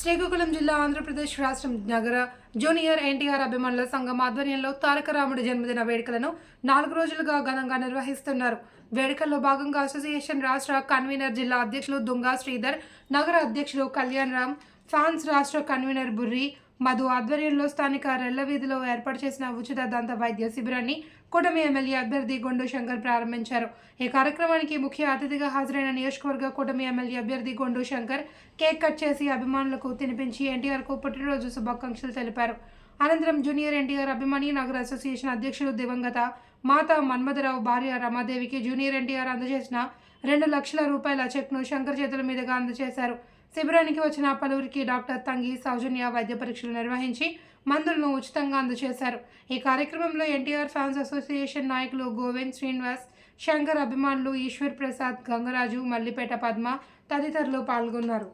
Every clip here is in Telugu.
శ్రీకాకుళం జిల్లా ఆంధ్రప్రదేశ్ రాష్ట్రం నగర జూనియర్ ఎన్టీఆర్ అభిమానుల సంఘం ఆధ్వర్యంలో తారకరాముడి జన్మదిన వేడుకలను నాలుగు రోజులుగా ఘనంగా నిర్వహిస్తున్నారు. వేడుకల్లో భాగంగా అసోసియేషన్ రాష్ట్ర కన్వీనర్ జిల్లా అధ్యక్షులు దుంగా శ్రీధర్ నగర అధ్యక్షులు కళ్యాణ్ రామ్ ఫ్రాన్స్ రాష్ట్ర కన్వీనర్ బుర్రి మధు ఆధ్వర్యంలో స్థానిక రెల్ల వీధిలో ఏర్పాటు చేసిన ఉచిత దంత వైద్య శిబిరాన్ని కూటమి ఎమ్మెల్యే అభ్యర్థి గొండు శంకర్ ప్రారంభించారు. ఈ కార్యక్రమానికి ముఖ్య అతిథిగా హాజరైన నియోజకవర్గ కూటమి ఎమ్మెల్యే అభ్యర్థి గొండు శంకర్ కేక్ కట్ చేసి అభిమానులకు తినిపించి ఎన్టీఆర్కు పుట్టినరోజు శుభాకాంక్షలు తెలిపారు. అనంతరం జూనియర్ ఎన్టీఆర్ అభిమాని నగర అసోసియేషన్ అధ్యక్షులు దివంగత మాత మన్మథరావు భార్య రమాదేవికి జూనియర్ ఎన్టీఆర్ అందజేసిన రెండు లక్షల రూపాయల చెక్ను శంకర్ చేతుల మీదుగా అందజేశారు. శిబిరానికి వచ్చిన పలువురికి డాక్టర్ తంగి సౌజన్య వైద్య పరీక్షలు నిర్వహించి మందులను ఉచితంగా అందజేశారు. ఈ కార్యక్రమంలో ఎన్టీఆర్ ఫ్యాన్స్ అసోసియేషన్ నాయకులు గోవింద్ శ్రీనివాస్ శంకర్ అభిమానులు ఈశ్వర్ ప్రసాద్ గంగరాజు మల్లిపేట పద్మ తదితరులు పాల్గొన్నారు.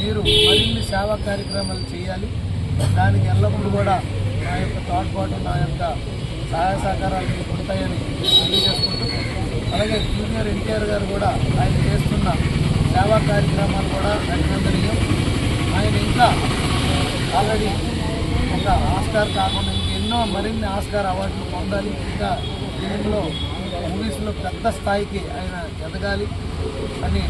మీరు మరిన్ని సేవా కార్యక్రమాలు చేయాలి. దానికి ఎల్లప్పుడూ కూడా నా యొక్క తోడ్పాటు నా యొక్క సహాయ సహకారాలు మీకు ఉంటాయని తెలియజేసుకుంటూ అలాగే జూనియర్ ఎన్టీఆర్ గారు కూడా ఆయన చేస్తున్న సేవా కార్యక్రమాలు కూడా అభినందనీయం. ఆయన ఇంకా ఆల్రెడీ ఒక ఆస్కార్ కాకుండా ఇంకెన్నో మరిన్ని ఆస్కార్ అవార్డులు పొందాలి. ఇంకా దీనిలో మూవీస్లో పెద్ద స్థాయికి ఆయన ఎదగాలి అని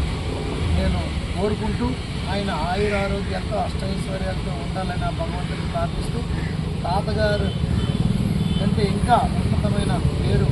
నేను కోరుకుంటూ ఆయన ఆయుర ఆరోగ్యంతో అష్టైశ్వర్యాలతో ఉండాలని ఆ భగవంతుని ప్రార్థిస్తూ తాతగారు కంటే ఇంకా ఉన్నతమైన పేరు